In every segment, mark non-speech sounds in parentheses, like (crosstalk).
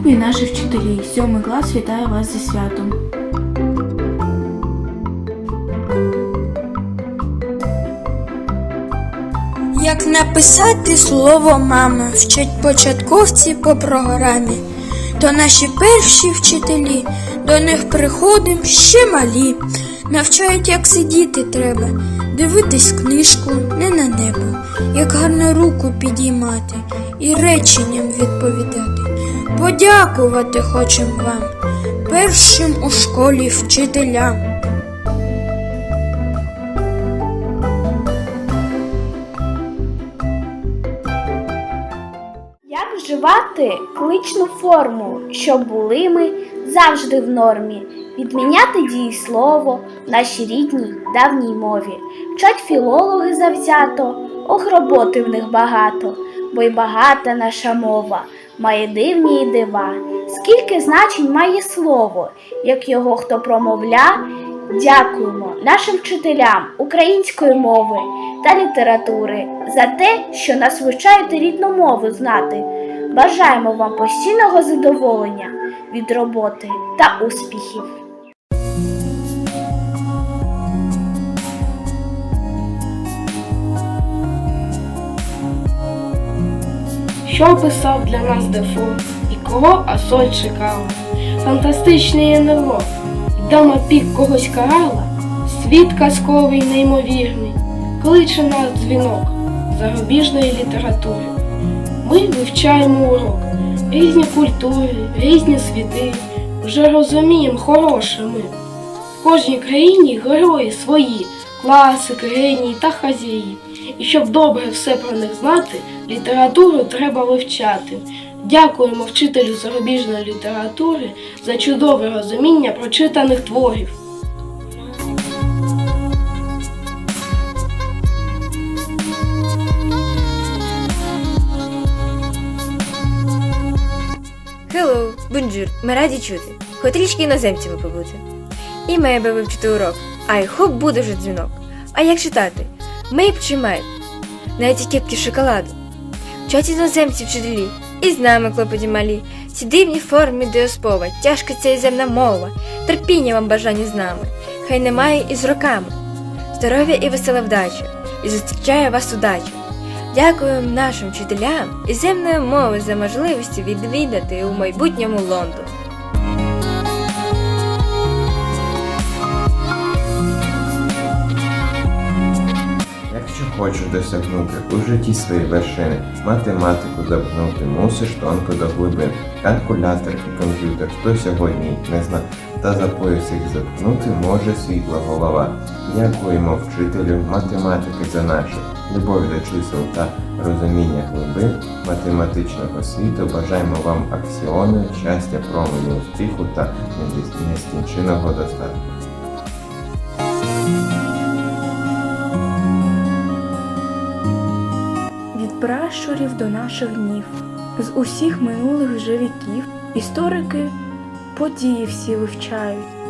Любі наші вчителі, сьомий клас вітає вас зі святом. Як написати слово мама вчать початковці по програмі, то наші перші вчителі до них приходим ще малі, навчають, як сидіти треба, дивитись книжку не на небо, як гарно руку підіймати і реченням відповідати. Подякувати хочем вам, першим у школі вчителям. Як вживати кличну форму, щоб були ми завжди в нормі, відміняти дієслово в нашій рідній давній мові. Вчать філологи завзято, ох, роботи в них багато, бо й багата наша мова, має дивні дива. Скільки значень має слово, як його хто промовля, Дякуємо нашим вчителям української мови та літератури за те, що нас вивчаєте рідну мову знати. Бажаємо вам постійного задоволення від роботи та успіхів. Що писав для нас Дефо і кого Асоль чекала? Фантастичний НЛО, дама пік когось карала, світ казковий, неймовірний, кличе нас дзвінок зарубіжної літератури. Ми вивчаємо урок, різні культури, різні світи, вже розуміємо хороше ми. В кожній країні герої свої, класики, генії та хазяї. І щоб добре все про них знати, літературу треба вивчати. Дякуємо вчителю зарубіжної літератури за чудове розуміння прочитаних творів. Hello, бонжур, ми раді чути. Хоч трішки іноземцями побути. І би вивчити урок. I hope буде вже дзвінок. А як читати? Мейп чи мейп? На етикетки шоколаду. Вчать іноземці вчителі. І з нами клопоті малі. Ці дивні форми діоспова, тяжка ця іноземна мова. Терпіння вам бажання з нами. Хай немає і з роками. Здоров'я і весела вдача. І зустрічає вас удача. Дякуємо нашим вчителям і земної мови за можливість відвідати у майбутньому Лондон. Якщо хочеш досягнути у житті свої вершини, математику добнути, мусиш тонко до глибин. Калькулятор і комп'ютер, хто сьогодні не зна, та за пояс їх заткнути може світла голова. Дякуємо вчителю математики за нашу любов до чисел та розуміння глибин математичного світу. Бажаємо вам аксіони, щастя, променю успіху та нескінченого достатку. Пращурів до наших днів, з усіх минулих вже віків, історики події всі вивчають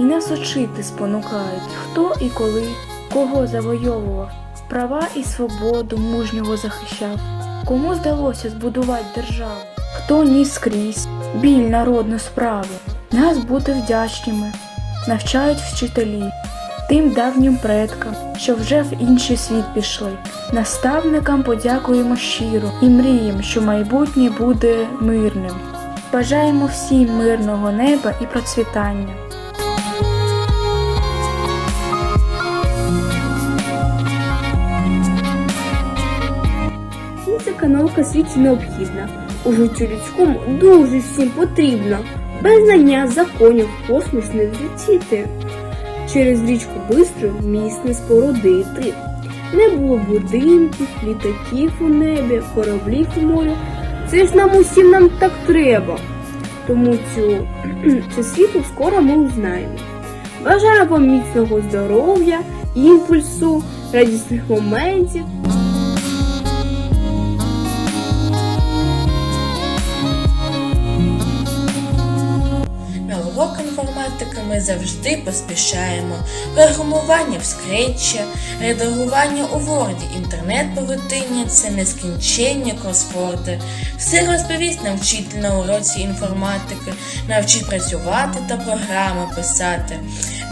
і нас очити спонукають, хто і коли, кого завойовував, права і свободу мужнього захищав, кому здалося збудувати державу, хто ніс скрізь біль народну справу, нас бути вдячними, навчають вчителі тим давнім предкам, що вже в інший світ пішли. Наставникам подякуємо щиро і мріємо, що майбутнє буде мирним. Бажаємо всім мирного неба і процвітання. Фізика наука світі необхідна. У життю людському дуже всім потрібно. Без знання законів космос не злетіти. Через річку Бистру міст спорудити. Не було будинків, літаків у небі, кораблів у морі. Це ж нам усім нам так треба. Тому цю, (clears throat) цю світу скоро ми узнаємо. Бажаю вам міцного здоров'я, імпульсу, радісних моментів. Завжди поспішаємо. Програмування в скретчі, редагування у Word, інтернет-павутиння – це нескінченні кросворди. Все розповість нам вчитель на уроці інформатики, навчить працювати та програми писати.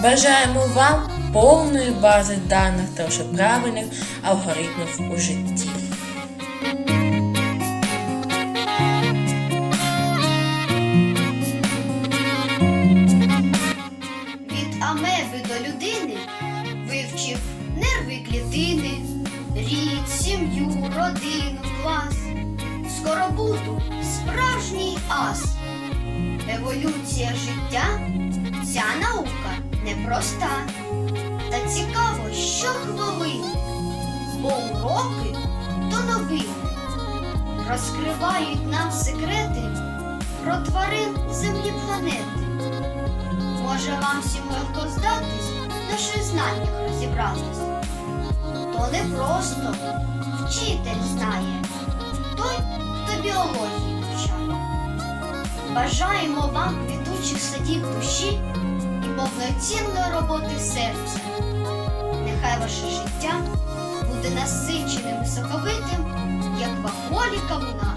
Бажаємо вам повної бази даних та вже правильних алгоритмів у житті. Непроста. Та цікаво що щохвилини, бо уроки то новини розкривають нам секрети про тварин землі планети. Може вам всім легко здатись, наших знаннях розібратись. То не просто вчитель знає, той, хто біології вивчає. Бажаємо вам квітучих садів душі повноцінної роботи серця. Нехай ваше життя буде насиченим і соковитим, як вафолі кавуна.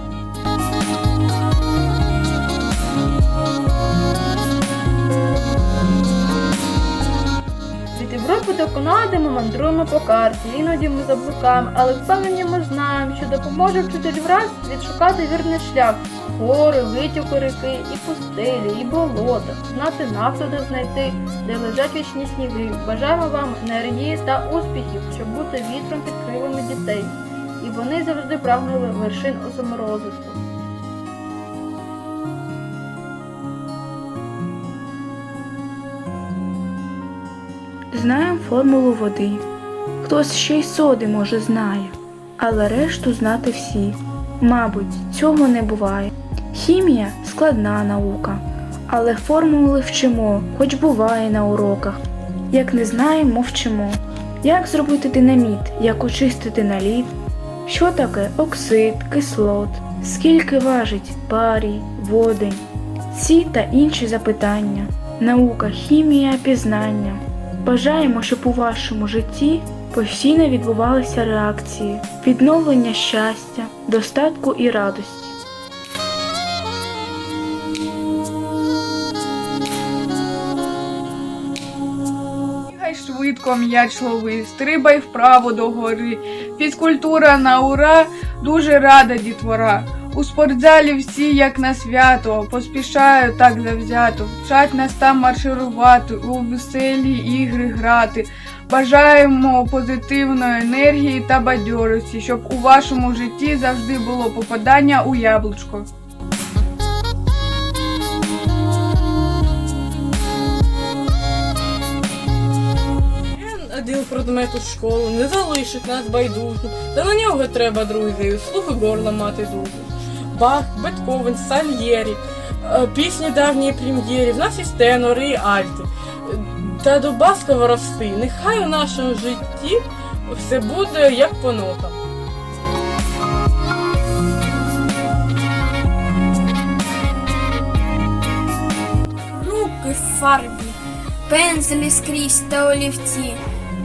Від Європи до Канади ми мандруємо по карті, іноді ми заблукаємо, але впевнені ми знаємо, що допоможе вчитель враз відшукати вірний шлях. Гори, витоки ріки, і пустелі, і болота, знати де знайти, де лежать вічні сніги. Бажаємо вам енергії та успіхів, щоб бути вітром під крилами дітей. І вони завжди прагнули вершин у саморозвитку. Знаємо формулу води. Хтось ще й соди, може, знає, але решту знати всі. Мабуть, цього не буває. Хімія складна наука, але формули вчимо, хоч буває на уроках. Як не знаємо, мовчимо. Як зробити динаміт, як очистити наліт? Що таке оксид, кислот? Скільки важить барій, водень? Ці та інші запитання. Наука, хімія, пізнання. Бажаємо, щоб у вашому житті постійно відбувалися реакції, відновлення щастя, достатку і радості. Бігай швидко, м'яч лови, стрибай вправо до гори. Фізкультура на ура, дуже рада дітвора. У спортзалі всі як на свято, поспішають так завзято, вчать нас там марширувати, у веселі ігри грати. Бажаємо позитивної енергії та бадьорості, щоб у вашому житті завжди було попадання у яблучко. Один предмет у школу не залишить нас байдужим, та на нього треба, друзі, слухи горла мати дуже. Бах, Бетховен, Сальєрі, е, пісні давньої прем'єрі, в нас і тенори, і альти. Та до Баскова рости, нехай у нашому житті все буде як по нотам. руки в фарбі, пензлі скрізь та олівці,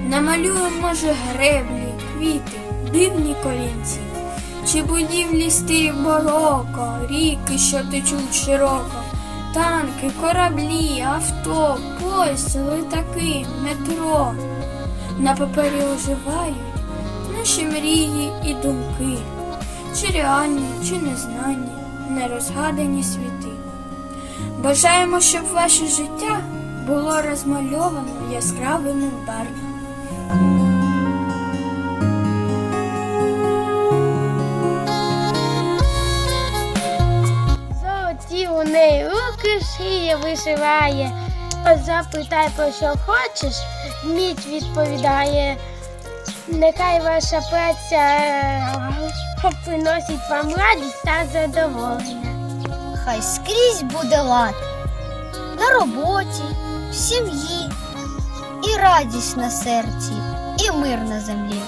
намалюємо же греблі, квіти, дивні колінці, чи будівлі стиль бароко, ріки, що течуть широко, танки, кораблі, авто, поїзд, літаки, метро. На папері оживають наші мрії і думки, чи реальні, чи незнані, нерозгадані світи. Бажаємо, щоб ваше життя було розмальовано яскравими барвами. Шиє вишиває. Запитай про що хочеш, мідь відповідає. Нехай ваша праця е, приносить вам радість та задоволення. Хай скрізь буде лад на роботі, в сім'ї, і радість на серці, і мир на землі.